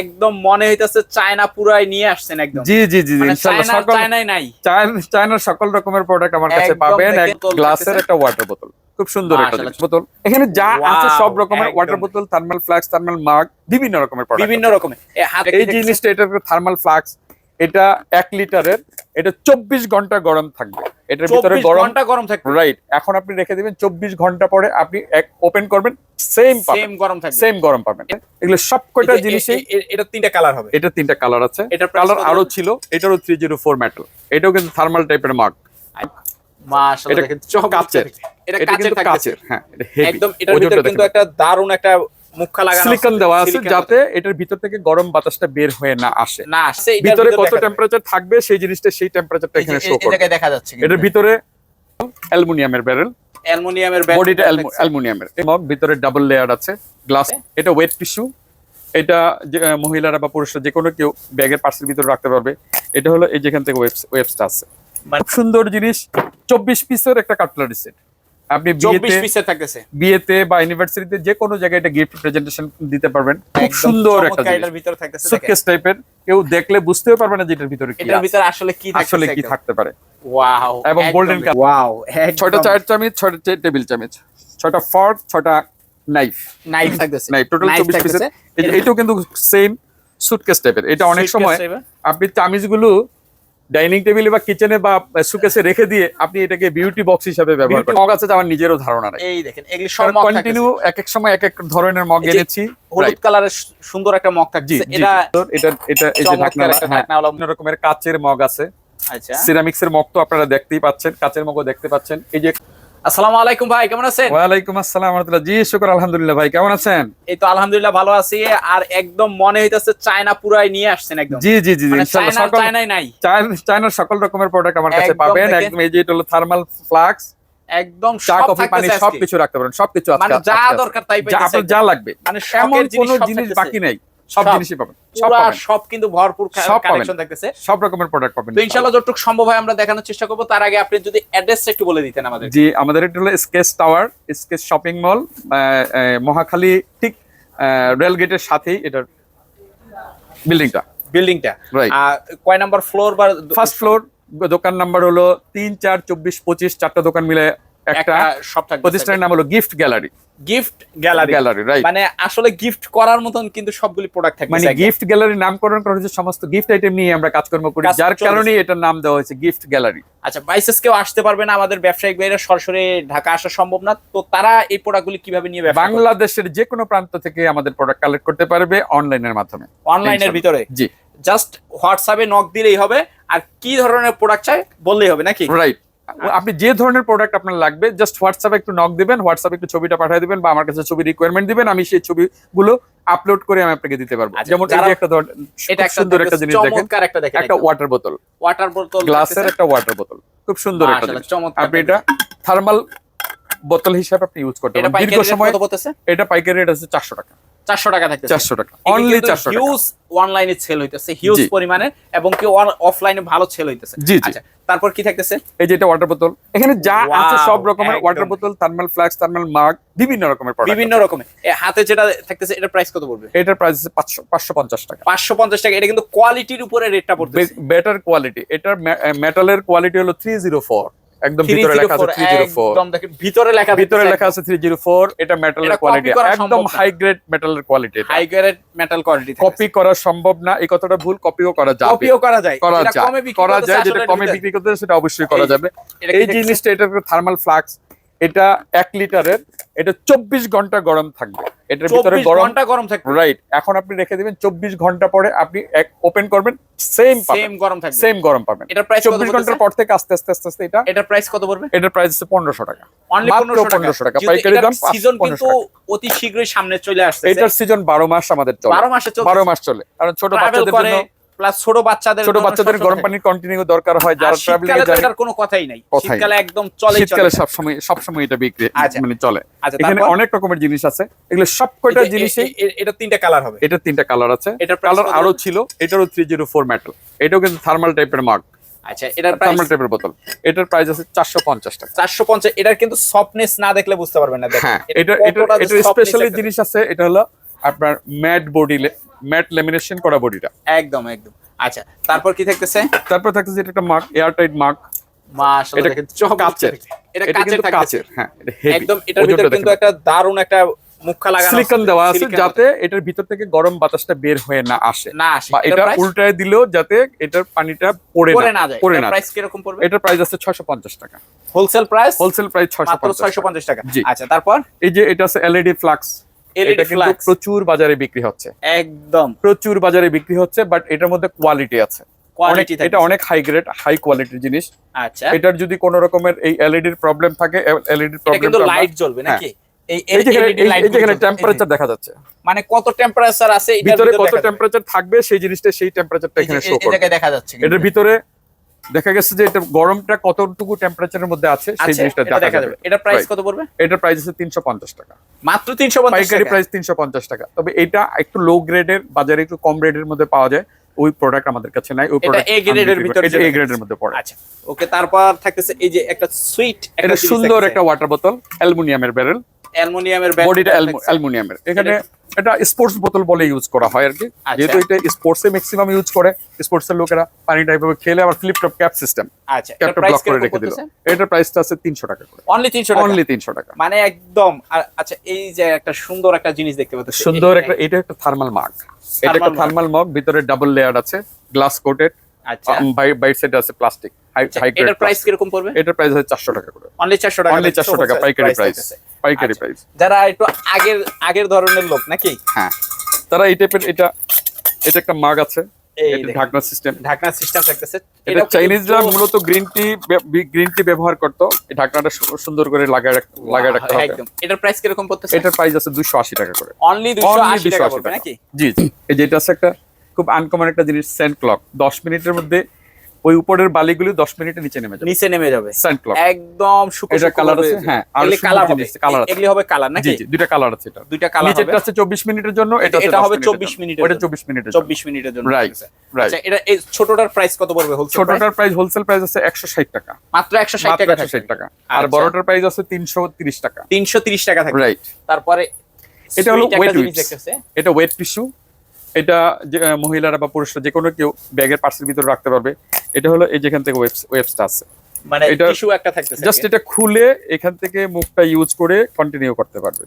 একদম মনে হইতাছে চায়না পুরাই নিয়ে আসছেন একদম। জি জি জি মানে ইনশাআল্লাহ সকল চায়নাই নাই। চায়নার সকল রকমের প্রোডাক্ট আমার কাছে পাবেন। এক গ্লাসের একটা ওয়াটার বোতল খুব সুন্দর একটা বোতল এখানে যা আছে সব রকমের ওয়াটার বোতল থার্মাল ফ্লাক্স থার্মাল মাগ বিভিন্ন রকমের প্রোডাক্ট বিভিন্ন রকমের। এই জিনিসটা এটা থার্মাল ফ্লাক্স এটা এক লিটারের এটা চব্বিশ ঘণ্টা গরম থাকবে। এটার ভিতরে 24 গরম ঘণ্টা গরম থাকবে। রাইট এখন আপনি রেখে দিবেন চব্বিশ ঘণ্টা পরে আপনি এক ওপেন করবেন সেম সেম গরম থাকবে। সেম গরম পাবেন। এগুলো সব কয়টা এ- এটা তিনটা কালার হবে। এটা তিনটা কালার আছে। এটার কালার আরও ছিল এটারও থ্রি জিরো ফোর মেটাল এটাও কিন্তু থার্মাল টাইপের মাশাআল্লাহ এটা কাচের। এটা এটা কাচের হ্যাঁ একদম এটার ভিতরে কিন্তু একটা দারুণ একটা মুখা লাগানো সিলিকন দেওয়া আছে যাতে এটার ভিতর থেকে গরম বাতাসটা বের হয়ে না আসে। না এটার ভিতরে কত টেম্পারেচার থাকবে সেই জিনিসটা সেই টেম্পারেচারটা এখানে শো করবে। দেখা যাচ্ছে এটার ভিতরে অ্যালুমিনিয়ামের ব্যারেল অ্যালুমিনিয়ামের বডিটা অ্যালুমিনিয়ামের। এবং ভিতরে ডাবল লেয়ার আছে। গ্লাস এটা ওয়েট টিস্যু এটা মহিলারা বা পুরুষরা যে কোনো কেউ ব্যাগের পার্সের ভিতরে রাখতে পারবে। এটা হলো এই যেখান থেকে ওয়েবস ওয়েবসটা আছে। খুব সুন্দর জিনিস। চব্বিশ পিসের একটা কাটলারি সেট আপনি 24 বিয়েতে থাকতেছে। বিয়েতে বা ইউনিভার্সিটিতে যে কোনো জায়গায় এটা গিফট প্রেজেন্টেশন দিতে পারবেন। খুব সুন্দর একটা এটার ভিতরে থাকতেছে সুটকেস টাইপের কেউ দেখলে বুঝতেও পারবে না যে এটার ভিতরে কি এটার ভিতরে আসলে কি আসলে কি থাকতে পারে। ওয়াও এবং golden color। ওয়াও ছয়টা চায়ের চামচ ছয়টা টেবিল চামচ। ছয়টা ফর্ক ছয়টা নাইফ নাইফ থাকতেছে। নাই টোটাল Knife চব্বিশ পিসের থাকতেছে। কিন্তু সেম সুটকেস টাইপের এটা অনেক সময়। আপনি চামিচগুলো ডাইনিং টেবিলে বা কিচেনে বা সুকেসে রেখে দিয়ে আপনি এটাকে বিউটি বক্স হিসাবে ব্যবহার করেন। মগ আছে আমার নিজেরও ধারণা নাই। এই দেখেন এগুলি সব মগ কন্টিনিউ এক এক সময় এক এক ধরনের মগ এনেছি হলুদ কালারের সুন্দর একটা মগ থাকছে এটা এটা এটা এই যে ঢাকনা একটা হ্যাঁ, ঢাকনাওয়ালা বিভিন্ন রকমের কাচের মগ আছে। আচ্ছা। সিরামিক্সের মগ তো আপনারা দেখতেই পাচ্ছেন কাচের মগও দেখতে পাচ্ছেন। এই যে আসসালামু আলাইকুম ভাই কেমন আছেন? ওয়ালাইকুম আসসালাম জি শুকর আলহামদুলিল্লাহ ভাই কেমন আছেন? এই তো আলহামদুলিল্লাহ ভালো আছি আর একদম মনে হইতাছে চায়না পুরাই নিয়ে আসছেন একদম। জি জি জি মানে ইনশাআল্লাহ চায়নাই নাই। চায়নার সকল রকমের প্রোডাক্ট আমার কাছে পাবেন। একদম এই যে এটা হলো থার্মাল ফ্লাক্স একদম চা কফি পানি। সবকিছু রাখতে পারেন সবকিছু আজকে মানে যা দরকার তাই আপনার যা লাগবে। মানে এমন কোনো জিনিস বাকি নাই। সব। জিনিসই পাবেন সব সব কিন্তু ভরপুর কালেকশন থাকতেছে সব রকমের প্রোডাক্ট পাবেন। তো ইনশাআল্লাহ যতটুকু সম্ভব হয় আমরা দেখানোর চেষ্টা করব। তার আগে আপনি যদি অ্যাড্রেসটা একটু বলে দিতেন আমাদের। জি আমাদের এটা হলো sketch tower sketch shopping mall Mohakhali ঠিক রেল গেটের সাথেই এটার বিল্ডিংটা বিল্ডিংটা. কয় নাম্বার ফ্লোর বা ফার্স্ট ফ্লোর দোকান নাম্বার হলো তিন চার চব্বিশ পঁচিশ চারটা দোকান মিলে একটা। থাকবে প্রতিষ্ঠানের নাম হলো gift gallery gift gallery gallery right মানে আসলে গিফট করার মতন কিন্তু সবগুলি প্রোডাক্ট থাকবে। মানে গিফট গ্যালারি নামকরণ করা হয়েছে সমস্ত গিফট আইটেম নিয়ে আমরা কাজকর্ম করি। যার কারণে এটার নাম দেওয়া হয়েছে গিফট গ্যালারি আচ্ছা বাইসেস কেউ আসতে পারবে না আমাদের ব্যবসায়িক বাইরে সরাসরি ঢাকা আসা সম্ভব না। তো তারা এই প্রোডাক্টগুলি কীভাবে নিয়ে বাংলাদেশের যে কোনো প্রান্ত থেকে আমাদের প্রোডাক্ট কালেক্ট করতে পারবে অনলাইনের মাধ্যমে। অনলাইনের ভিতরে? জি। জাস্ট হোয়াটসঅ্যাপে নক দিলেই হবে আর কি ধরনের প্রোডাক্ট চাই বললেই হবে নাকি? রাইট আপনি যে ধরনের প্রোডাক্ট আপনার লাগবে জাস্ট হোয়াটসঅ্যাপে একটু নক দিবেন হোয়াটসঅ্যাপে একটু ছবিটা পাঠিয়ে দিবেন বা আমার কাছে ছবি রিকোয়ারমেন্ট দিবেন আমি সেই ছবিগুলো আপলোড করে আমি আপনাকে দিতে পারব। আচ্ছা, যেমন এই একটা ধর- এটা একটা সুন্দর একটা জিনিস দেখেন। চমৎকার একটা দেখেন একটা ওয়াটার বোতল ওয়াটার বোতল গ্লাসের একটা ওয়াটার বোতল খুব সুন্দর একটা জিনিস। চমৎকার আপনি এটা থার্মাল বোতল হিসাবে আপনি ইউজ করতে পারেন। দীর্ঘ সময় এটা পাইকারি রেট আছে চারশো টাকা। 400 টাকা থাকতেছে। চারশো টাকা। অনলি চারশো টাকা। হিউজ অনলাইনে সেল হইতেছে হিউজ পরিমাণে এবং কি অফলাইনে ভালো সেল হইতেছে। আচ্ছা তারপর কি থাকতেছে? এই যে এটা ওয়াটার বোতল এখানে যা আছে সব রকমের ওয়াটার বোতল থার্মাল ফ্লাক্স থার্মাল মাগ বিভিন্ন রকমের বিভিন্ন রকমের। হাতে যেটা থাকতেছে এটা প্রাইস কত পড়বে? এটার প্রাইস আছে পাঁচশো পাঁচশো পঞ্চাশ টাকা। পাঁচশো পঞ্চাশ টাকা। এটা কিন্তু কোয়ালিটির উপরে রেটটা পড়বে বেটার কোয়ালিটি এটার মেটালের কোয়ালিটি হলো থ্রি জিরো ফোর একদম ভিতরে লেখা আছে 304 থ্রি জিরো ফোর একদম দেখেন ভিতরে লেখা ভিতরে লেখা আছে থ্রি জিরো ফোর এটা মেটালের কোয়ালিটি একদম। হাই গ্রেড মেটালের quality high grade metal quality copy করা সম্ভব না এই কথাটা ভুল কপিও করা যাবে। কপিও করা যায়। করা যায়। করা যায় যেটা কমে বিক্রি করতে সেটা অবশ্যই করা যাবে। এই জিনিসটা এটা থার্মাল ফ্লাক্স এটা এক লিটারের এটা চব্বিশ ঘণ্টা গরম থাকবে। এটার ভিতরে 24 গরম ঘণ্টা গরম থাকবে। রাইট এখন আপনি রেখে দিবেন চব্বিশ ঘণ্টা পরে আপনি এক ওপেন করবেন সেম সেম গরম থাকবে। সেম গরম পাবেন। এটা প্রাইস চব্বিশ ঘণ্টার পর থেকে আস্তে আস্তে আস্তে আস্তে এটা এটার প্রাইস কত পড়বে? এটার প্রাইস হচ্ছে পনেরোশো টাকা। অনলি মাত্র 1500 টাকা। 1500 পাইকারি দাম সিজন 1500 কিন্তু অতি শীঘ্রই সামনে চলে আসছে এটার সিজন বারো মাস আমাদের চলে। 12 মাসে বারো মাস চলে। কারণ ছোট বাচ্চাদের জন্য প্লাস ছোট বাচ্চাদের ছোট বাচ্চাদের গরম পানির কন্টিনিউ দরকার হয় যারা ট্রাভেলিং এ যায়। কোনো কথাই নাই। শীতকালে একদম চলে শীতকালে সবসময় সবসময় এটা বিক্রি আচ্ছা। মানে চলে। আচ্ছা এখানে অনেক রকমের জিনিস আছে। এগুলো সব কয়টা জিনিসই এটা তিনটা কালার হবে। এটার তিনটা কালার আছে। কালার আরও ছিল এটারও থ্রি জিরো ফোর মেটাল এটাও কিন্তু থার্মাল টাইপের মাগ আচ্ছা এটার প্রাইস থার্মাল টাইপের বোতল এটার প্রাইস আছে চারশো পঞ্চাশ টাকা। চারশো পঞ্চাশ এটার কিন্তু সফটনেস না দেখলে বুঝতে পারবেন না দেখেন। হ্যাঁ এটা এটা এটা এটা স্পেশালি জিনিস আছে এটা হলো আপনার ম্যাট বডি ম্যাট লেমিনেশন করা বডিটা। একদম একদম। আচ্ছা তারপর কি থাকতেছে? তারপর থাকতেছে এটা একটা মার্ক এয়ারটাইট মার্ক মাশাআল্লাহ এটা। কাচের। এটা কাচের কাচের হ্যাঁ একদম এটার ভিতরে কিন্তু একটা দারুণ একটা মুখা লাগানো সিলিকন দেওয়া আছে যাতে এটার ভিতর থেকে গরম বাতাসটা বের হয়ে না আসে। না আসে। বা এটা উল্টায় দিলেও যাতে এটার পানিটা পড়ে না যায়। পড়ে না প্রাইস কীরকম পড়বে? এটার প্রাইস আছে ছয়শো পঞ্চাশ টাকা। হোলসেল প্রাইস হোলসেল প্রাইস ছয়শো পঞ্চাশ 650 টাকা। আচ্ছা তারপর? এই যে এটা আছে এলইডি ফ্লাক্স LED এটা কিন্তু প্রচুর বাজারে বিক্রি হচ্ছে। একদম। প্রচুর বাজারে বিক্রি হচ্ছে বাট এটার মধ্যে কোয়ালিটি আছে। এটা অনেক হাই গ্রেড হাই কোয়ালিটির জিনিস। আচ্ছা। এটার যদি কোনো রকমের এই এলইডির প্রবলেম থাকে এলইডির এটা প্রবলেম কিন্তু লাইট জ্বলবে নাকি? এই যেখানে টেম্পারেচার দেখা যাচ্ছে। মানে কত টেম্পারেচার আছে ভিতরে কত টেম্পারেচার থাকবে সেই জিনিসটা সেই টেম্পারেচারটা এই এখানে শো করবে। দেখা যাচ্ছে এটার ভিতরে দেখা গেছে যে এটা গরমটা কতটুকু টেম্পারেচারের মধ্যে আছে সেই জিনিসটা দেখা যাবে। এটা প্রাইস কত পড়বে? এটা প্রাইস আছে তিনশো পঞ্চাশ টাকা। মাত্র 350 পাইকারি টাকা? প্রাইস তিনশো পঞ্চাশ টাকা। তবে এটা একটু লো গ্রেডের বাজারে একটু কম রেটের মধ্যে পাওয়া যায় ওই প্রোডাক্ট আমাদের কাছে নাই ওই প্রোডাক্ট grade এর ভিতরে এটা এ গ্রেডের মধ্যে পড়ে। আচ্ছা ওকে তারপর থাকতেছে এই যে একটা সুইট একটা সুন্দর একটা ওয়াটার বোতল অ্যালুমিনিয়ামের ব্যারেল অ্যালুমিনিয়ামের বডিটা অ্যালুমিনিয়ামের। এখানে এটা স্পোর্টস বোতল বলে ইউজ করা হয় আর কি আচ্ছা। যেহেতু এটা স্পোর্টসে ম্যাক্সিমাম ইউজ করে স্পোর্টসের লোকেরা পানি টাইপের খেলে আবার ফ্লিপ টপ ক্যাপ সিস্টেম আচ্ছা ক্যাপটা ব্লক করে রেখে দিল। এটার প্রাইসটা আছে তিনশো টাকা করে। অনলি 300 টাকা? অনলি তিনশো টাকা। মানে একদম আচ্ছা এই যে একটা সুন্দর একটা জিনিস দেখতে পাচ্ছি। সুন্দর একটা এটা একটা থার্মাল মাগ এটা একটা থার্মাল মগ ভিতরে ডাবল লেয়ার আছে গ্লাস কোটেড আচ্ছা। বাইট সাইডে আছে প্লাস্টিক হাই আচ্ছা, হাই এটার প্রাইস কীরকম পড়বে? এটার প্রাইস আছে চারশো টাকা করে। অনলি 400 টাকা অনলি দেখতেছে, চারশো টাকা পাইকারি প্রাইস। পাইকারি আচ্ছা। প্রাইস যারা একটু আগের আগের ধরনের লোক নাকি? হ্যাঁ। তারা এই টাইপের এটা এটা একটা মাগ আছে। এই এটা দেখেন, ঢাকনা সিস্টেম ঢাকনা সিস্টেম থাকতেছে। এটা চাইনিজরা মূলত গ্রিন টি গ্রিন টি ব্যবহার করতো। এই ঢাকনাটা সুন্দর করে লাগায় লাগায় রাখতে হবে। একদম। এটার প্রাইস পড়তেছে? এটার প্রাইস আছে দুশো আশি টাকা করে। অনলি 280 টাকা 280 পড়বে নাকি? জি জি। এই যেটা আছে একটা খুব আনকমন একটা জিনিস সেন্ট ক্লক দশ মিনিটের মধ্যে ওই উপরের বালিগুলি দশ মিনিটের নিচে নেমে যাবে। নিচে নেমে যাবে। সেন্ট ক্লক একদম শুকনো এটা colour আছে, হ্যাঁ, আরও কালার হবে। colour আছে। এগুলি হবে কালার নাকি? জি দুইটা কালার আছে এটা। দুইটা কালার হবে। নিচেরটা আছে চব্বিশ মিনিটের জন্য এটা এটা হবে 24 মিনিটের ওটা জন্য। চব্বিশ মিনিটের 24 মিনিটের জন্য। রাইট আচ্ছা এটা এই ছোটটার প্রাইস কত পড়বে হোলসেল ছোটটার প্রাইস হোলসেল প্রাইস আছে একশো ষাট টাকা। মাত্র 160 মাত্র টাকা একশো ষাট টাকা। আর আচ্ছা। বড়টার প্রাইস আছে তিনশো তিরিশ টাকা। 330 টাকা থাকে রাইট তারপরে এটা হলো ওয়েট এটা ওয়েট টিস্যু এটা যে মহিলারা বা পুরুষরা যে কোনো কেউ ব্যাগের পার্সের ভিতরে রাখতে পারবে। এটা হলো এই যেখান থেকে ওয়েবস ওয়েবসটা আছে। মানে এটা- টিস্যু একটা থাকতেছে জাস্ট এটা খুলে এখান থেকে মুখটা ইউজ করে কন্টিনিউ করতে পারবে।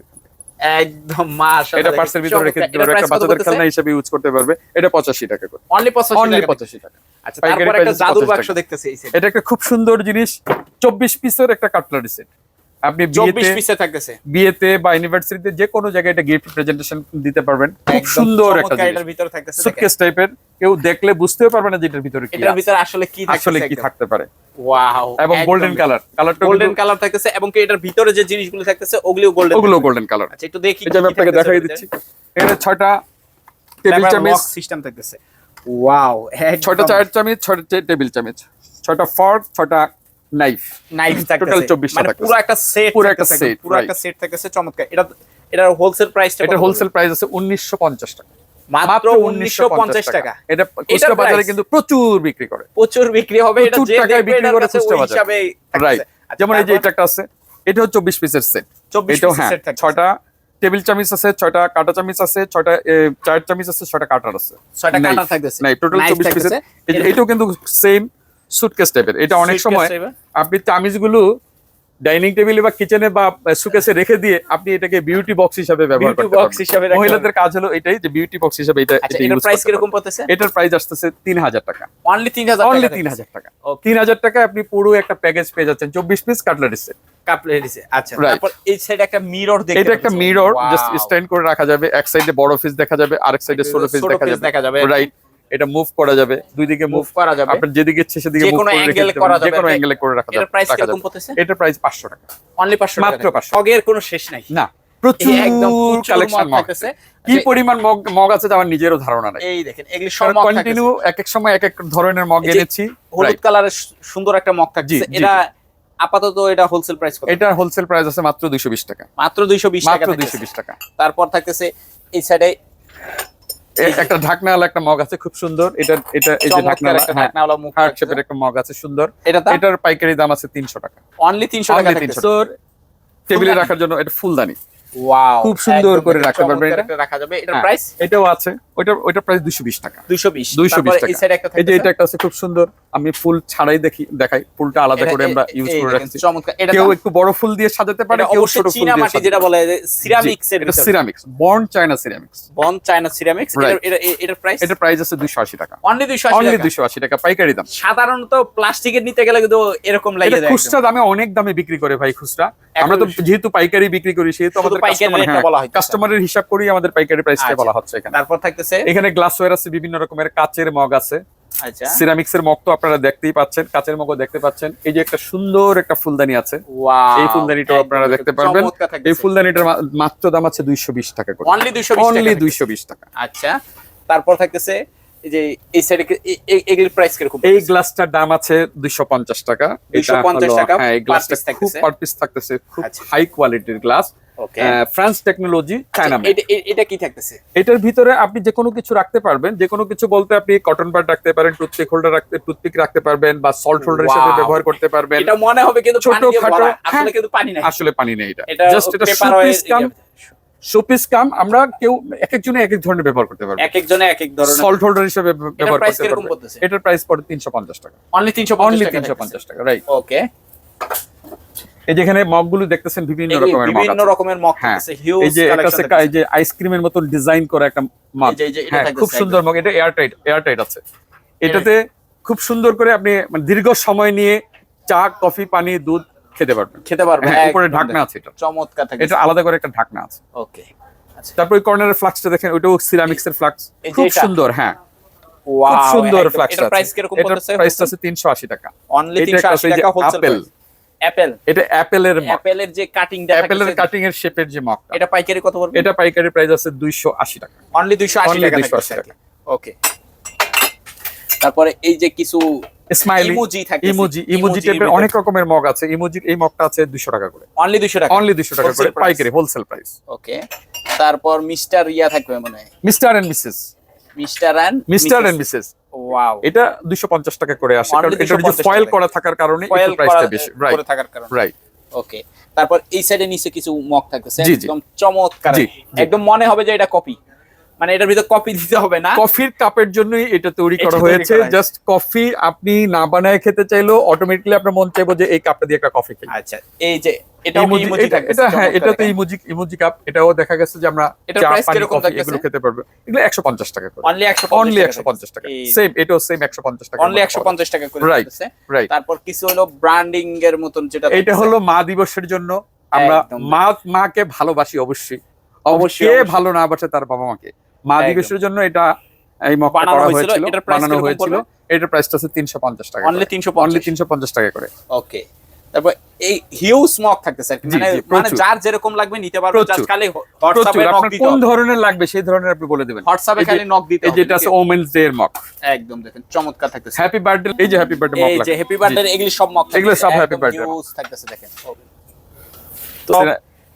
একদম মাশাআল্লাহ। এটা পার্সের ভিতরে রেখে দিতে পারবে একটা বাচ্চাদের খেলনা হিসেবে ইউজ করতে পারবে। এটা পঁচাশি টাকা করে। অনলি 85 অনলি টাকা। আচ্ছা তারপর একটা জাদুর বাক্স দেখতেছি এই সেট এটা একটা খুব সুন্দর জিনিস চব্বিশ পিসের একটা কাটলারি সেট আপনি 24 বিয়েতে থাকতেছে। বিয়েতে বা ইউনিভার্সিটিতে যে কোনো জায়গায় এটা গিফট প্রেজেন্টেশন দিতে পারবেন। খুব সুন্দর একটা এটার ভিতরে থাকতেছে সুটকেস টাইপের কেউ দেখলে বুঝতেও পারবে না যে এটার ভিতরে কি এটার ভিতরে আসলে কি আসলে কি থাকতে পারে। ওয়াও এবং গোল্ডেন কালার কালারটা গোল্ডেন কালার থাকতেছে এবং কি এটার ভিতরে যে জিনিসগুলো থাকতেছে ওগুলিও গোল্ডেন ওগুলো গোল্ডেন কালার আচ্ছা একটু দেখি এটা আমি আপনাকে দেখাই দিচ্ছি। এটা ছয়টা টেবিল চামচ সিস্টেম থাকতেছে। ওয়াও ছয়টা চায়ের চামচ ছয়টা টেবিল চামচ ছয়টা ফর্ক ছয়টা নাইফ নাইফ Total 24 টা মানে পুরো একটা সেট পুরো একটা set, পুরো একটা সেট থাকতেছে চমৎকার। এটা এটার হোলসেল প্রাইসটা এটা হোলসেল প্রাইস আছে উনিশশো পঞ্চাশ টাকা। মাত্র 1950 টাকা। এটা খুচরা বাজারে কিন্তু প্রচুর বিক্রি করে। প্রচুর বিক্রি হবে এটা যে টাকায় বিক্রি করে খুচরা বাজারে। রাইট যেমন এই যে এটা একটা আছে এটা হচ্ছে চব্বিশ পিসের সেট 24 set ছয়টা টেবিল চামিচ আছে ছয়টা কাটা চামিচ আছে ছয়টা চায়ের চামিচ আছে ছয়টা কাটার আছে। ছয়টা কাটার থাকতেছে। 24 পিসের এটাও কিন্তু সেম সুটকেস টাইপের এটা অনেক সময়। আপনি চামিচগুলো ডাইনিং টেবিলে বা কিচেনে বা সুকেসে রেখে দিয়ে আপনি এটাকে বিউটি বক্স হিসাবে ব্যবহার করতে পারবেন। হিসাবে মহিলাদের কাজ হলো এটাই যে বিউটি বক্স হিসাবে এটা এটা এটার প্রাইস কীরকম পারবেন। পড়তেছে? এটার প্রাইস আসতেছে তিন হাজার টাকা। অনলি 3000 অনলি টাকা তিন হাজার টাকা। Okay. তিন হাজার টাকা আপনি পুরো একটা প্যাকেজ পেয়ে যাচ্ছেন। চব্বিশ পিস কাটলারি সেট কাপড়ে দিছে আচ্ছা। তারপর এই সাইডে একটা মিরর দেখতে এটা একটা মিরর জাস্ট স্ট্যান্ড করে রাখা যাবে। এক সাইডে বড় ফিস দেখা যাবে আরেক সাইডে ছোট ফিস দেখা যাবে। রাইট এটা মুভ করা যাবে। দুই দিকে মুভ করা যাবে। আপনার যেদিকে ইচ্ছে সেদিকে মুভ করে রেখে angle দিতে করা পারেন, যে কোনো অ্যাঙ্গেলে করে রাখা যাবে প্রাইস রাখা কীরকম যাবে। পড়তেছে? এটার প্রাইস 500 টাকা। অনলি 500 টাকা। মাত্র 500 ফগের কোনো শেষ নাই। না প্রচুর কালেকশন থাকতেছে। কি আচ্ছা, পরিমাণ মগ মগ আছে তা আমার নিজেরও ধারণা নাই। এই দেখেন এগুলি সব মগ কন্টিনিউ এক এক সময় এক এক ধরনের মগ এনেছি। হলুদ কালারের সুন্দর একটা মগ থাকছে এটা আপাতত এটা হোলসেল প্রাইস কত? এটার হোলসেল প্রাইস আছে মাত্র 220 টাকা। মাত্র 220 টাকা মাত্র থাকতেছে। 220 টাকা। তারপর থাকতেছে এই সাইডে একটা ঢাকনাওয়ালা একটা মগ আছে খুব সুন্দর। এটা এটা এই যে ঢাকনাওয়ালা হ্যাঁ ঢাকনাওয়ালা মুখ হার্ট শেপের একটা মগ আছে সুন্দর। এটা এটার পাইকারি দাম আছে 300 টাকা। অনলি 300 টাকা অনলি থাকতেছে 300 টেবিলে রাখার জন্য এটা ফুলদানি। ওয়াও খুব সুন্দর করে রাখতে পারবেন এটা। রাখা যাবে। এটার হ্যাঁ, প্রাইস এটাও আছে। ওইটা ওইটা প্রাইস দুশো বিশ টাকা। 220 220 তারপরে টাকা। এই সাইডে একটা এই যে এটা একটা আছে খুব সুন্দর। আমি ফুল ছাড়াই দেখি দেখাই। ফুলটা আলাদা করে আমরা ইউজ করে রাখছি। কেউ একটু বড় ফুল দিয়ে সাজাতে পারে কেউ ছোট ফুল দিয়ে মাটি যেটা। বলে সিরামিক্স এর এটা ceramics bone China ceramics bone China ceramics এটা এটা প্রাইস এটা প্রাইস আছে দুইশো আশি টাকা। অনলি 280 অনলি টাকা? দুইশো আশি টাকা পাইকারি দাম। সাধারণত প্লাস্টিকের নিতে গেলে কিন্তু এরকম লাগে এটা যায় খুচরা দামে অনেক দামে বিক্রি করে ভাই খুচরা। আমরা তো যেহেতু পাইকারি বিক্রি করি সেহেতু আমাদের পাইকারি কাস্টমার বলা হয় কাস্টমারের হিসাব করি আমাদের পাইকারি প্রাইসটা আচ্ছা। বলা হচ্ছে এখানে। তারপর থাকতেছে? এখানে গ্লাসওয়্যার আছে বিভিন্ন রকমের কাচের মগ আছে। আচ্ছা। সিরামিক্স মগ তো আপনারা দেখতেই পাচ্ছেন কাচের মগও দেখতে পাচ্ছেন। এই যে একটা সুন্দর একটা ফুলদানি আছে। এই ফুলদানিটাও আপনারা দেখতে পারবেন। এই ফুলদানিটার মাত্র দাম আছে দুইশো বিশ টাকা করে। অনলি 220 অনলি দুইশো বিশ টাকা। আচ্ছা তারপর থাকতেছে এই যে এই সাইডে এগুলির প্রাইস কীরকম এই গ্লাসটার দাম আছে দুইশো পঞ্চাশ টাকা। 250 টাকা হ্যাঁ এই গ্লাসটা খুব থাকতেছে। থাকতেছে। খুব আচ্ছা। হাই কোয়ালিটির গ্লাস ফ্রান্স টেকনোলজি চায়না এটা কি থাকতেছে? এটার ভিতরে আপনি যে কোনো কিছু রাখতে পারবেন যে কোনো কিছু বলতে আপনি কটন বাড রাখতে পারেন টুথপিক হোল্ডার রাখতে টুথপিক রাখতে পারবেন বা সল্ট হোল্ডার হিসেবে ব্যবহার করতে পারবেন। এটা মনে হবে কিন্তু ছোট খাটো, আসলে হ্যাঁ। কিন্তু পানি নাই। আসলে পানি নেই এটা। জাস্ট এটা শোপিস কাম শোপিস কাম আমরা কেউ এক একজনে এক এক ধরনের ব্যবহার করতে পারবে এক একজনে এক এক ধরনের। সল্ট হোল্ডার হিসেবে ব্যবহার করতে পারবে এটার প্রাইস পড়ে তিনশো পঞ্চাশ টাকা। অনলি 350 অনলি টাকা তিনশো পঞ্চাশ টাকা রাইট ওকে এই যেখানে মগগুলো দেখতেছেন বিভিন্ন রকমের মগ বিভিন্ন আছে। রকমের মগ। থাকতেছে হিউজ এই যে একটা আছে এই যে আইসক্রিমের মতো ডিজাইন করা একটা মগ এই যে- এটা হ্যাঁ খুব সুন্দর মগ এটা এয়ার টাইট এয়ার টাইট আছে। এটাতে খুব সুন্দর করে আপনি মানে দীর্ঘ সময় নিয়ে চা কফি পানি দুধ খেতে পারবেন। খেতে পারবেন হ্যাঁ উপরে ঢাকনা আছে এটা। চমৎকার থাকে এটা আলাদা করে একটা ঢাকনা আছে। ওকে তারপর ওই কর্নারের ফ্লাক্সটা দেখেন ওইটাও সিরামিক্স এর ফ্লাক্স খুব সুন্দর হ্যাঁ। ওয়াও খুব সুন্দর এটার আছে। প্রাইস কীরকম পড়তেছে? প্রাইস আছে 380 টাকা। অনলি 380 টাকা হোলসেল আপেল অ্যাপেল এটা অ্যাপেলের অ্যাপেলের যে কাটিংটা অ্যাপেলের কাটিং এর শেপের যে মগ এটা পাইকারি কত পড়বে? এটা পাইকারি প্রাইস আছে 280 টাকা। অনলি 280 Only টাকা 280 টাকা। ওকে তারপরে এই যে কিছু স্মাইলি ইমোজি থাকে ইমোজি ইমোজি টাইপের অনেক রকমের মগ আছে। ইমোজির এই মগটা আছে 200 টাকা করে। অনলি 200 টাকা। অনলি 200 টাকা করে পাইকারি হোলসেল প্রাইস ওকে তারপর মিস্টার ইয়া থাকবে মনে হয়। Mr and Mrs Mr and Mr and Mrs wow এটা 250 টাকা করে আসে কারণ এটা যে 250 ফয়েল। করা থাকার কারণে প্রাইসটা বেশি রাইট থাকার কারণে রাইট ওকে তারপর এই সাইডে নিচে কিছু মগ থাকতেছে। একদম চমৎকার। একদম মনে হবে যে এটা কপি মানে এটার ভিতরে কফি দিতে হবে না। কফির কাপের জন্যই এটা তৈরি করা হয়েছে। জাস্ট কফি আপনি না বানায় খেতে চাইলেও অটোমেটিক্যালি আপনার মন চাইব যে এই কাপটা দিয়ে একটা কফি খাই আচ্ছা এই যে এটা এটা এটা হ্যাঁ ইমোজি ইমোজি কাপ এটাও দেখা গেছে যে আমরা এটার চা পানি কফি এগুলো খেতে পারব। এগুলো 150 টাকা করে। অনলি 150 অনলি 150 টাকা। সেম এটাও সেম 150 টাকা অনলি 150 টাকা করে Right. রাইট তারপর কিছু হলো ব্র্যান্ডিং এর মতন যেটা এটা হলো মা দিবসের জন্য। আমরা। মা মাকে ভালোবাসি অবশ্যই। অবশ্যই, অবশ্যই অবশ্যই। ভালো না বাসে তার বাবা মাকে মা। দিবসের জন্য এটা এই মকটা করা হয়েছিল, বানানো হয়েছিল। এটার প্রাইসটা আছে 350 টাকা অনলি 350 অনলি 350 টাকা করে। ওকে তারপর এই হিউজ স্মক থাকতেছে মানে মানে যার যেরকম লাগবে নিতে পারবে জাস্ট খালি হোয়াটসঅ্যাপে নক দিতে কোন ধরনের লাগবে সেই ধরনের আপনি বলে দেবেন। হোয়াটসঅ্যাপে খালি নক দিতে এই হবে যেটা আছে ওমেন্স ডে এর মক একদম দেখেন চমৎকার থাকতেছে। হ্যাপি বার্থডে এই যে হ্যাপি বার্থডে মক এই যে হ্যাপি বার্থডে এগুলি সব মক এগুলো সব birthday হিউজ থাকতেছে দেখেন।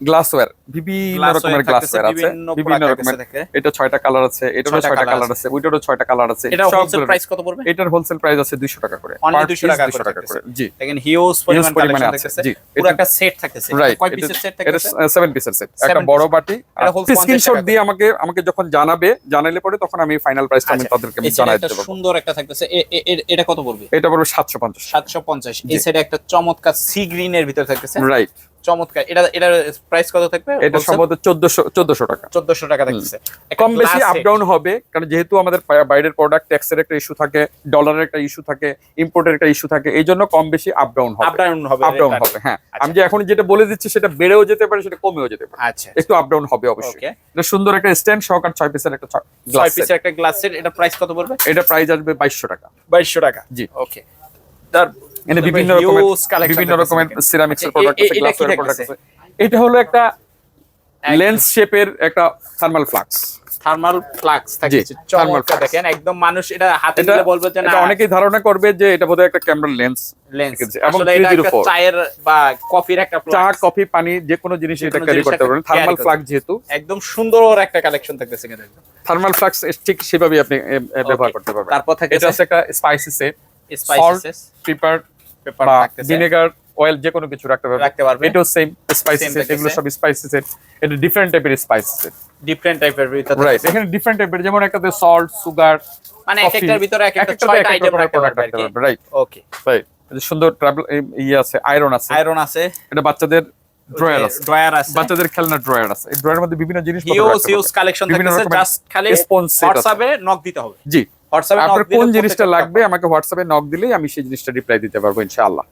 গ্লাসওয়্যার বিভিন্ন রকমের গ্লাসওয়্যার আছে বিভিন্ন রকমের এটা কালার আছে এটারও কালার আছে। ওইটারও কালার আছে এটা হোলসেল প্রাইস কত পড়বে? এটার হোলসেল প্রাইস আছে 200 টাকা করে Only 200 টাকা 200 করে জি। দেখেন হিউজ পরিমাণ কালেকশন আছে, জি। পুরো একটা সেট থাকতেছে। কয় পিসের সেট এটা 7 পিসের সেট একটা বড় বাটি এটা wholesale 50 স্ক্রিনশট দিয়ে আমাকে আমাকে যখন জানাবে জানাইলে পরে তখন আমি ফাইনাল প্রাইসটা আমি আচ্ছা, তাদেরকে জানাই দেব সুন্দর একটা থাকতেছে। এটা কত পড়বে? এটা পড়বে 750 750 এই। সাইডে একটা চমৎকার সি গ্রিন এর ভিতর থাকতেছে। রাইট চমৎকার। এটা এটার প্রাইস কত থাকবে এটা সম্ভবত 1400 1400 টাকা। 1400 টাকা একটা কম বেশি glass আপ ডাউন হবে কারণ যেহেতু আমাদের বাইরের প্রোডাক্ট ট্যাক্সের একটা ইস্যু থাকে ডলারের একটা ইস্যু থাকে ইম্পোর্টের একটা ইস্যু থাকে এই জন্য কম বেশি আপ ডাউন আপ হবে ডাউন হবে আপ ডাউন হবে হ্যাঁ। আচ্ছা। আমি যে এখন যেটা বলে দিচ্ছি সেটা বেড়েও যেতে পারে সেটা কমেও যেতে পারে। আচ্ছা একটু আপ ডাউন হবে অবশ্যই। এটা সুন্দর একটা স্ট্যান্ড সহকার ছয় পিসের একটা ছয় পিসের একটা গ্লাস সেট এটা প্রাইস কত পড়বে? এটা প্রাইস আসবে বাইশশো টাকা। 2200 টাকা। জি। ওকে তার এখানে বিভিন্ন রকমের বিভিন্ন রকমের সিরামিক্স এর প্রোডাক্ট আছে এটা গ্লাসের প্রোডাক্ট আছে। এটা হলো একটা লেন্স শেপের একটা thermal flask thermal flask thermal চমৎকার দেখেন একদম মানুষ এটা হাতে এটা বলবে যে না। অনেকেই ধারণা করবে যে এটা বোধহয় একটা ক্যামেরা লেন্স লেন্স এবং এটা চায়ের বা কফির একটা চা কফি পানি যে কোনো জিনিস এটা ক্যারি করতে পারবেন। থার্মাল ফ্লাক্স যেহেতু। একদম সুন্দর একটা কালেকশন থাকতেছে এখানে থার্মাল ফ্লাক্স ঠিক সেভাবে আপনি ব্যবহার করতে পারবেন। তারপর থাকে এটা একটা spicy set spices pepper pepper vinegar oil যে কোনো কিছু রাখতে পারবে। রাখতে পারবে। এটাও সেম স্পাইসি সেট এগুলো সব স্পাইসি সেট এটা ডিফারেন্ট টাইপের স্পাইসি সেট ডিফারেন্ট টাইপের ভিতরে রাইট এখানে ডিফারেন্ট টাইপের যেমন একটাতে সল্ট সুগার মানে এক একটার ভিতরে এক একটা ছয়টা আইটেম রাখতে পারবে রাইট ওকে রাইট সুন্দর ট্রাভেল ইয়ে আছে আয়রন আছে। আয়রন আছে। এটা বাচ্চাদের ড্রয়ার আছে। ড্রয়ার আছে। বাচ্চাদের খেলনা ড্রয়ার আছে। এই ড্রয়ারের মধ্যে বিভিন্ন জিনিস হিউজ হিউজ কালেকশন থাকতেছে জাস্ট খালি হোয়াটসঅ্যাপে নক দিতে হবে। জি। আপনার কোন জিনিসটা লাগবে? আমাকে হোয়াটসঅ্যাপে নক দিলেই আমি সেই জিনিসটা রিপ্লাই দিতে পারব ইনশাআল্লাহ।